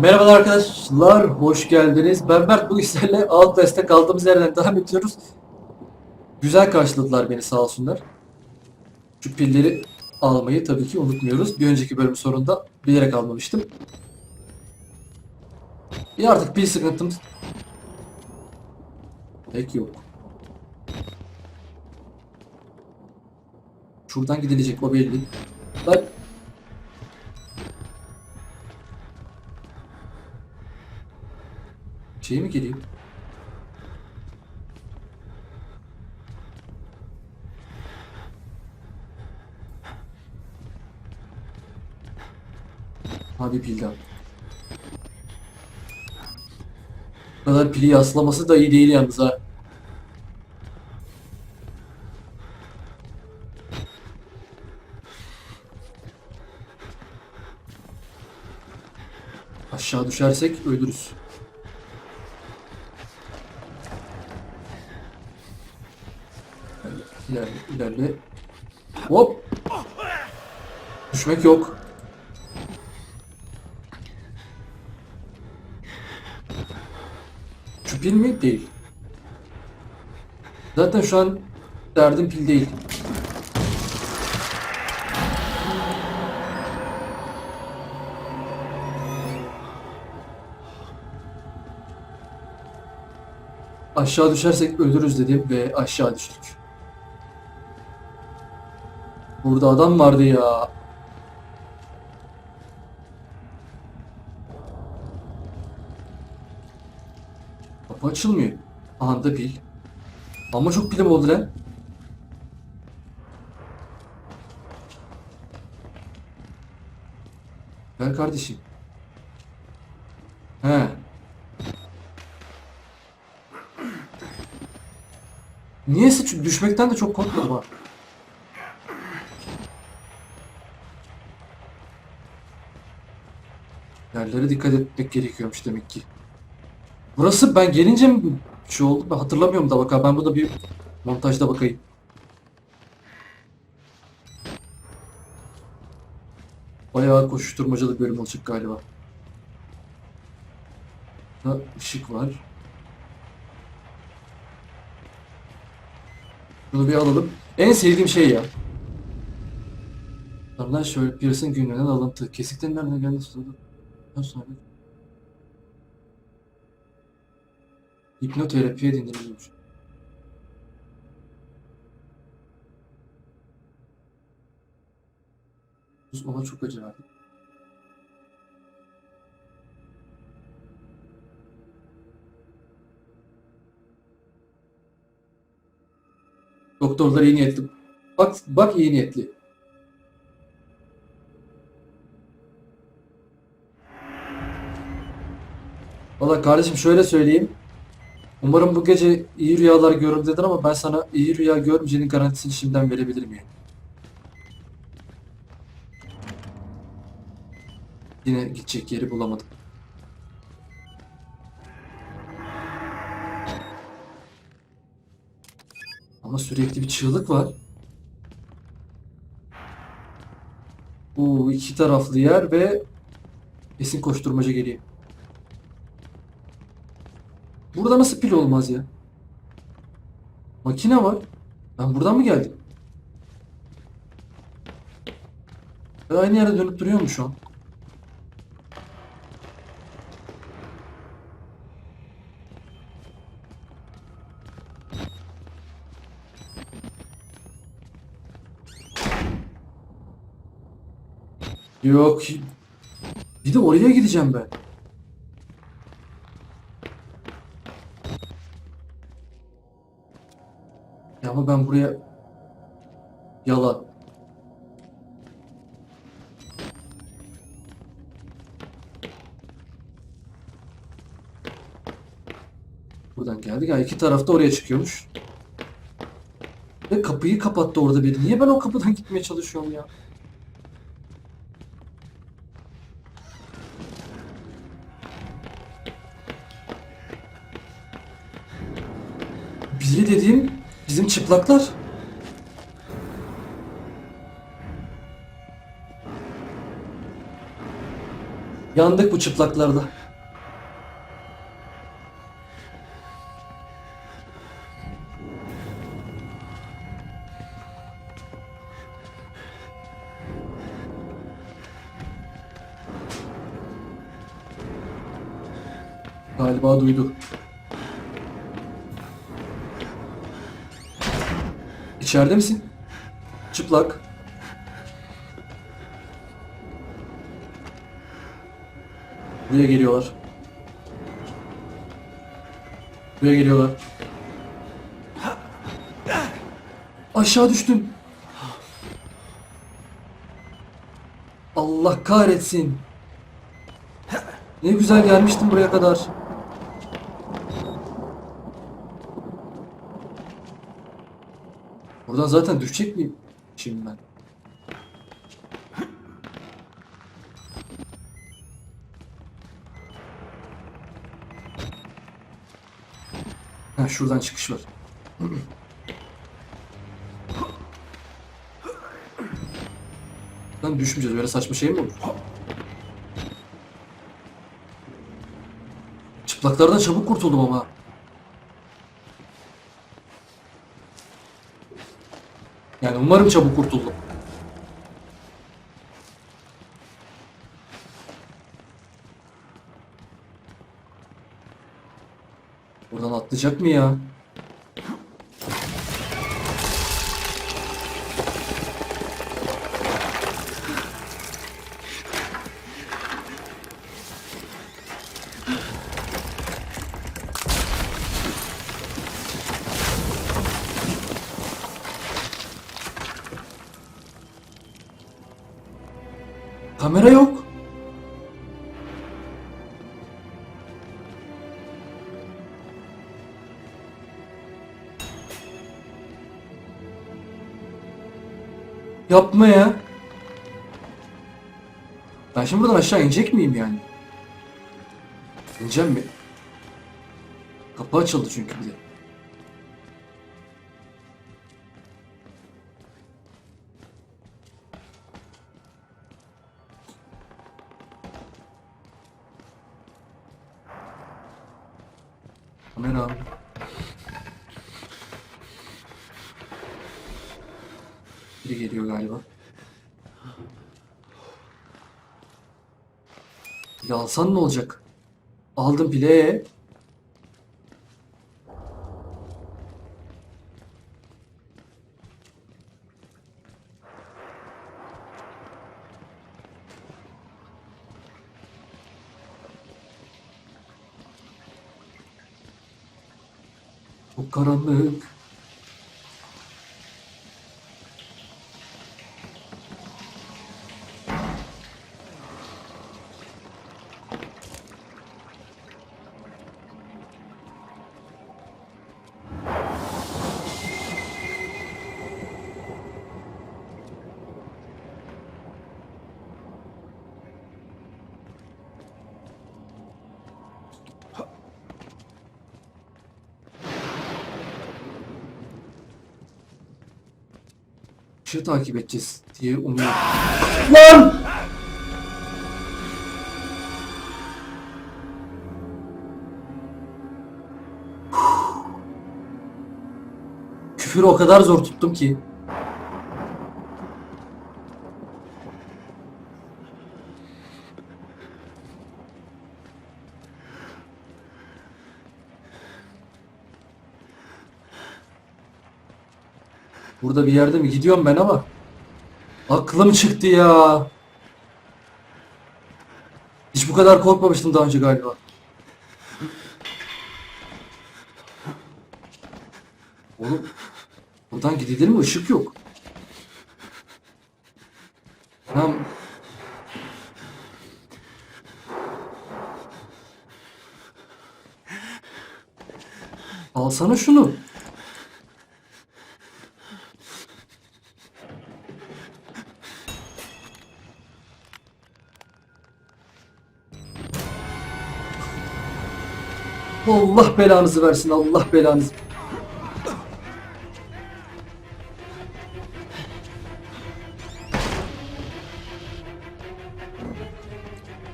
Merhabalar arkadaşlar, hoş geldiniz. Ben Mert bu işlerle Outlast'te kaldığımız yerden devam ediyoruz. Güzel karşıladılar beni sağ olsunlar. Şu pilleri almayı tabii ki unutmuyoruz. Bir önceki bölüm sonunda bilerek almamıştım. İyi artık pil sıkıntımız pek yok. Şuradan gidilecek o belli. Bak şey mi geliyor? Abi pil. Bu kadar pili yaslaması da iyi değil yalnız ha. Aşağı düşersek ölürüz. İlerle, ilerle. Hop! Düşmek yok. Şu pil mi? Değil. Zaten şu an derdim pil değil. Aşağı düşersek ölürüz dedim ve aşağı düştük. Burada adam vardı ya. Kapı açılmıyor. Aha da pil. Ama çok pilim oldu lan. Gel kardeşim. He. Niyeyse düşmekten de çok korkmadım ha. Yerlere dikkat etmek gerekiyormuş demek ki. Burası ben gelince mi şey oldu ben hatırlamıyorum da bak ha, ben burada bir montajda bakayım. Bayağı koşuşturmacalı bölüm olacak galiba. Ha, ışık var. Bunu bir alalım. En sevdiğim şey ya. Arılar şöyle Pierce'ın günlerinden alıntı. Kesikten nereden geldi sonra hipnoterapiye dinleniliyormuş. Buz ona çok verdi. Doktorlar iyi niyetli. Bak, bak iyi niyetli. Valla kardeşim şöyle söyleyeyim. Umarım bu gece iyi rüyalar görür dedin ama ben sana iyi rüya görmeyeceğinin garantisini şimdiden verebilirim yani. Yine gidecek yeri bulamadım. Ama sürekli bir çığlık var. Bu iki taraflı yer ve kesin koşturmaca geliyor. Burada nasıl pil olmaz ya? Makine var. Ben buradan mı geldim? Ben aynı yerde dönüp duruyorum şu an. Yok. Bir de oraya gideceğim ben. Ya ama ben buraya yalan. Buradan geldik. Ya iki tarafta oraya çıkıyormuş. Ve kapıyı kapattı orada biri. Niye ben o kapıdan gitmeye çalışıyorum ya? Biri dediğim çıplaklar. Yandık bu çıplaklarda. Galiba duydu. İçeride misin? Çıplak. Buraya geliyorlar. Buraya geliyorlar. Aşağı düştüm. Allah kahretsin. Ne güzel gelmiştim buraya kadar. Buradan zaten düşecek miyim şimdi ben? Ha şuradan çıkış var. Lan düşmeyeceğiz böyle saçma şey mi olur? Çıplaklardan çabuk kurtuldum ama. Yani umarım çabuk kurtuldum. Buradan atlayacak mı ya? Yapma ya. Ben şimdi buradan aşağı inecek miyim yani? İneceğim mi? Kapı açıldı çünkü bir de. Alsan ne olacak? Aldım pile. Çok karanlık. Işığı takip edeceğiz diye umuyorum. Lan! Küfürü o kadar zor tuttum ki. Burada bir yerde mi gidiyorum ben ama aklım çıktı ya. Hiç bu kadar korkmamıştım daha önce galiba. Oğlum buradan gidilir mi? Işık yok. Tamam. Alsana şunu. Allah belanızı versin. Allah belanızı.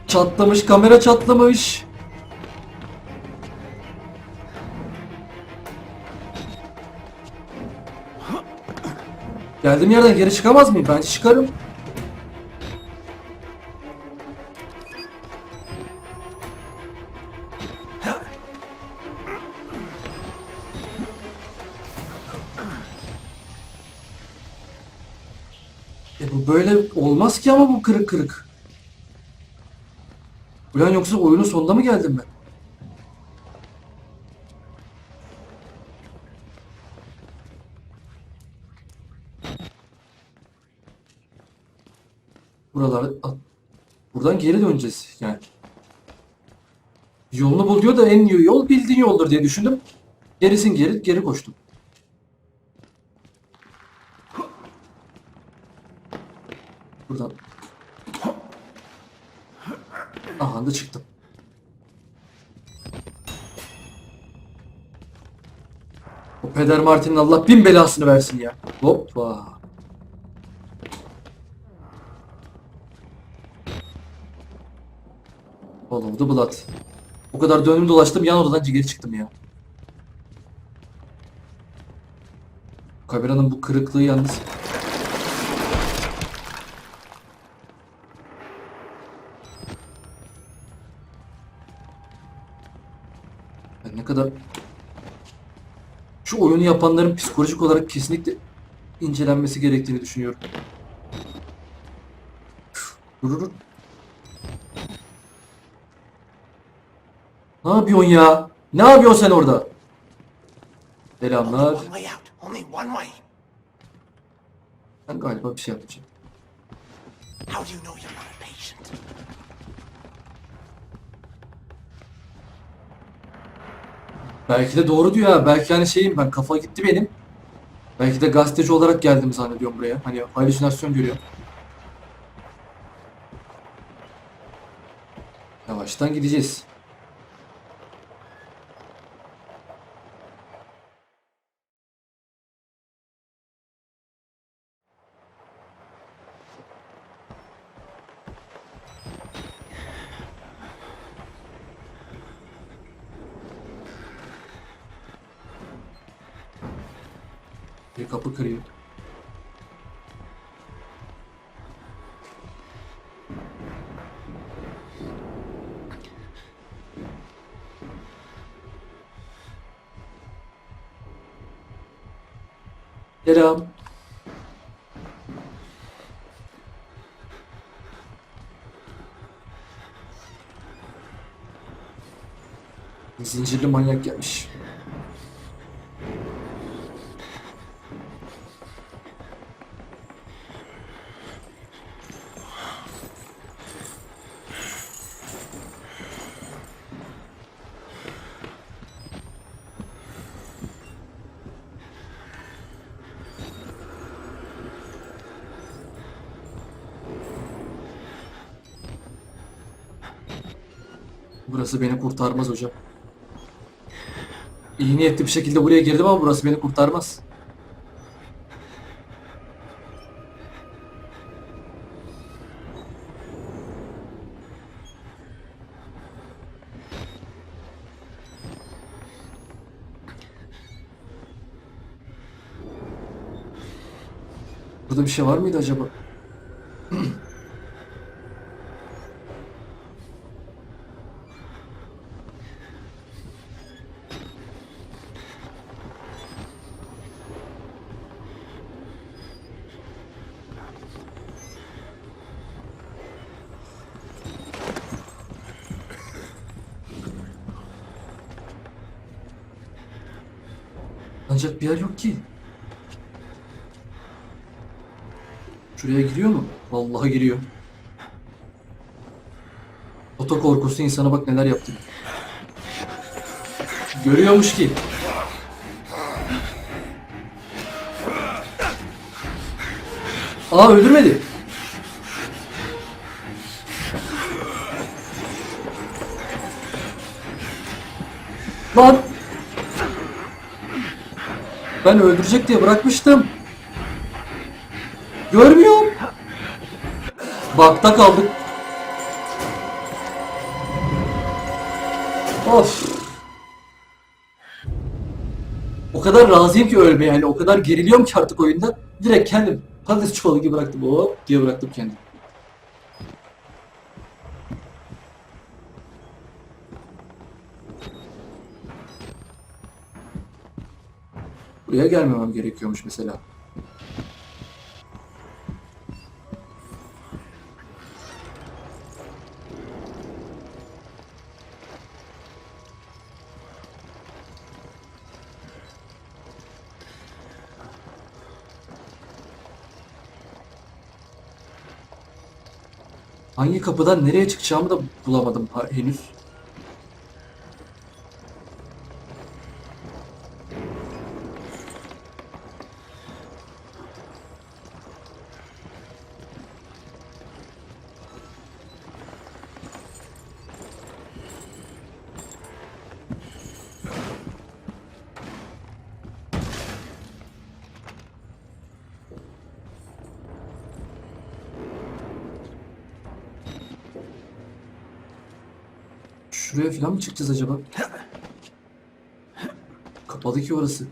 Çatlamış kamera çatlamış. Geldiğim yerden geri çıkamaz mıyım? Bence çıkarım. Böyle olmaz ki ama bu kırık kırık. Ulan yoksa oyunun sonunda mı geldim ben? Buralar buradan geri döneceğiz yani. Yolunu bul diyor da en iyi yol bildiğin yoldur diye düşündüm. Gerisin geri geri koştum. Buradan. Aha da çıktım. O Peder Martin'in Allah bin belasını versin ya. Hoppa. Follow the blood. O kadar döndüm dolaştım yan odadan geri çıktım ya. Kameranın bu kırıklığı yalnız. Yapanların psikolojik olarak kesinlikle incelenmesi gerektiğini düşünüyorum. Durur. Ne yapıyorsun ya? Ne yapıyorsun sen orada? Selamlar. Ben galiba bir şey yapacağım. How do you know you're not a patient? Belki de doğru diyor ha. Belki hani şeyim ben kafa gitti benim. Belki de gazeteci olarak geldim zannediyorum buraya. Hani halüsinasyon görüyorum. Yavaştan gideceğiz. Bir kapı kırıyor. Selam. Zincirli manyak gelmiş. Burası beni kurtarmaz hocam. İyi niyetli bir şekilde buraya girdim ama burası beni kurtarmaz. Burada bir şey var mıydı acaba? Ancak bir yer yok ki. Şuraya giriyor mu? Vallahi giriyor. Oto korkusu insana bak neler yaptı. Görüyormuş ki. Aa öldürmedi. Lan. Ben öldürecek diye bırakmıştım. Görmüyorum. Bakta kaldık. Of. O kadar razıyım ki ölmeye yani o kadar geriliyorum ki artık oyunda. Direkt kendim patates çuvalı gibi bıraktım. Hop diye bıraktım kendimi. Buraya gelmemem gerekiyormuş mesela. Hangi kapıdan nereye çıkacağımı da bulamadım henüz. Şuraya falan mı çıkacağız acaba? Kapalı ki orası.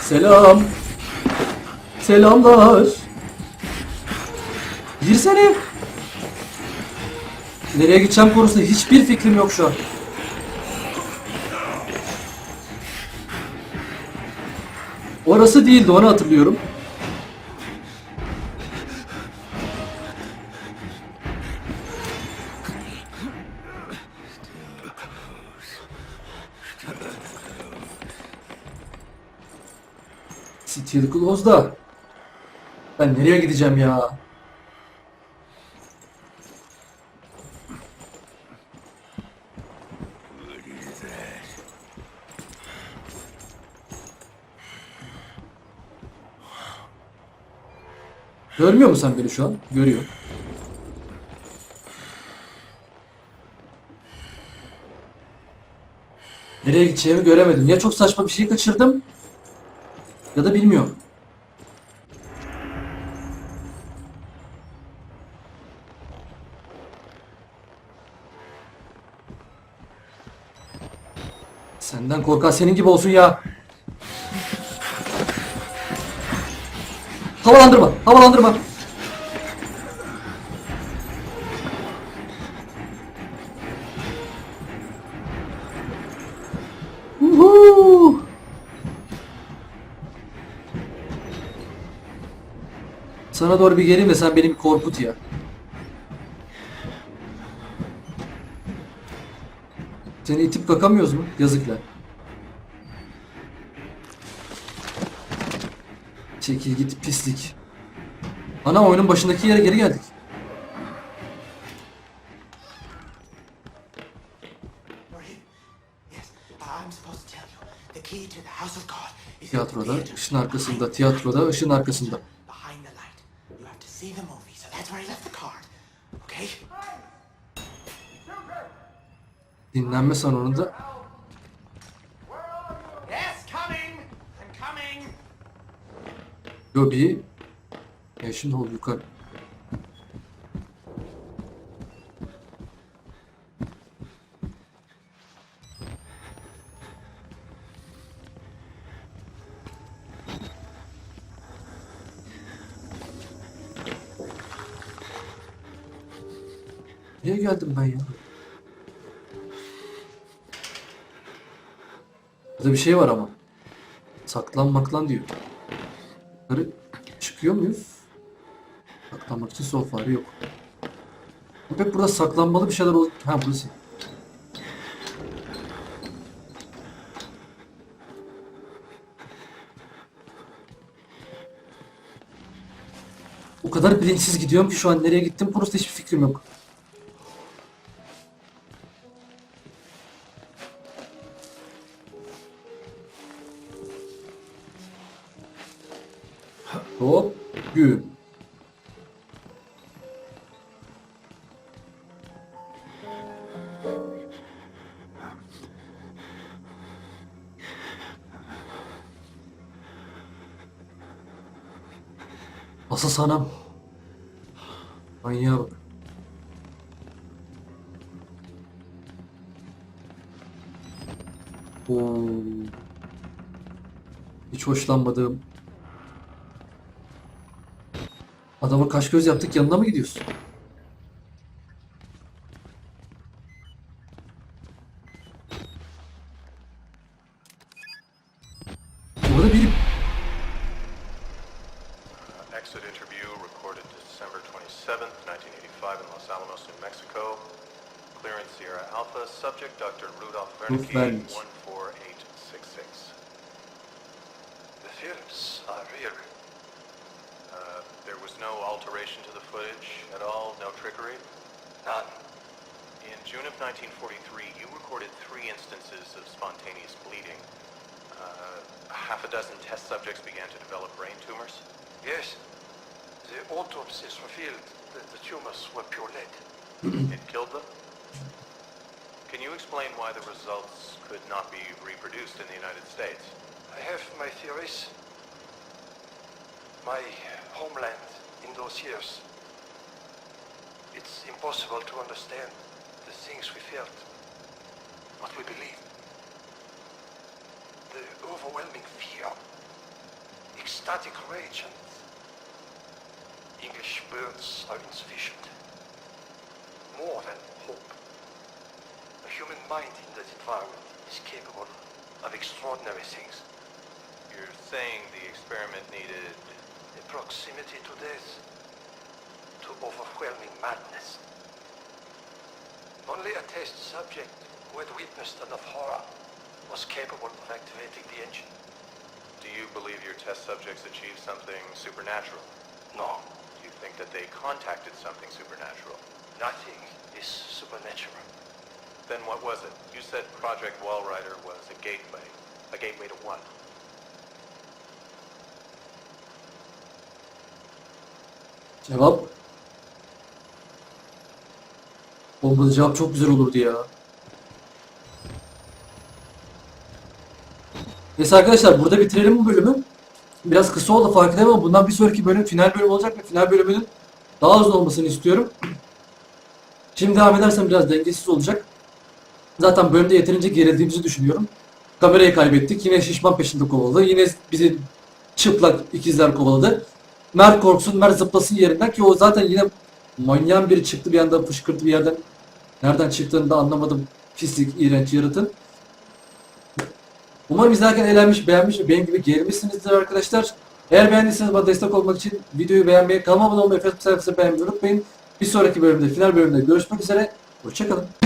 Selam. Selamlar. Girsene. Nereye gideceğim konusunda hiçbir fikrim yok şu an. Değildi onu hatırlıyorum. Steel Close'da. Ben nereye gideceğim ya? Görmüyor musun sen beni şu an? Görüyor. Nereye gideceğimi göremedim. Ya çok saçma bir şey kaçırdım ya da bilmiyorum. Senden korkan senin gibi olsun ya. Havalandırma, havalandırma. Uhu. Sana doğru bir geleyim de sen beni bir korkut ya. Seni itip kakamıyoruz mu? Yazıklar. Çekil git pislik. Ana oyunun başındaki yere geri geldik. Marie? Yes, I'm supposed to tell you. The key to the house of God is in the Tiyatroda, theater. ışın arkasında, tiyatroda, ışın arkasında. Behind the light. You have to see the movie, so that's where I left the card. Okay? Dinlenme salonunda Yes, coming! I'm coming! Lobi. E şimdi ol yukarı. Niye geldim ben ya? Burada bir şey var ama. Saklan maklan diyor. Yukarı çıkıyor muyuz? Saklanmak için sol fare yok. Hep burada saklanmalı bir şeyler ol... Ha burası. O kadar bilinçsiz gidiyorum ki şu an nereye gittim konusunda hiçbir fikrim yok. Hop güm. Asıl sanam. Manyağa bak. Oo. Hiç hoşlanmadığım Adama kaş göz yaptık yanına mı gidiyorsun? Orada biri Exit interview recorded December 27th, 1985 in Los Alamos, New Mexico. Clearance Sierra Alpha. Subject Dr. Rudolph Rudolph Wernicke, 1943, you recorded three instances of spontaneous bleeding. Uh, half a dozen test subjects began to develop brain tumors. Yes. The autopsies revealed that the tumors were pure lead. It killed them? Can you explain why the results could not be reproduced in the United States? I have my theories. My homeland in those years. It's impossible to understand things we felt, what we believed. The overwhelming fear, ecstatic rage, and English words are insufficient. More than hope. A human mind in that environment is capable of extraordinary things. You're saying the experiment needed... A proximity to death, to overwhelming madness. Only a test subject who had witnessed enough horror was capable of activating the engine. Do you believe your test subjects achieved something supernatural? No, Do you think that they contacted something supernatural? nothing is supernatural. Then what was it? You said Project Wallrider was a gateway. A gateway to what? Cevap. Oğlum bu cevap çok güzel olurdu ya. Neyse arkadaşlar burada bitirelim bu bölümü. Biraz kısa oldu farkındayım ama bundan bir sonraki bölüm final bölüm olacak ve final bölümünün daha uzun olmasını istiyorum. Şimdi devam edersem biraz dengesiz olacak. Zaten bölümde yeterince gerildiğimizi düşünüyorum. Kamerayı kaybettik. Yine şişman peşinde kovaladı. Yine bizi çıplak ikizler kovaladı. Mert korksun, Mert zıplasın yerinden ki o zaten yine manyağın biri çıktı bir anda fışkırtı bir yerden. Nereden çıktığını da anlamadım. Pislik, iğrenç yaratın. Umarım izlerken eğlenmiş, beğenmiş benim gibi gerilmişsinizdir arkadaşlar. Eğer beğendiyseniz bana destek olmak için videoyu beğenmeyi, kanalıma abone olmayı, Facebook sayfasını beğenmeyi unutmayın. Bir sonraki bölümde, final bölümde görüşmek üzere. Hoşçakalın.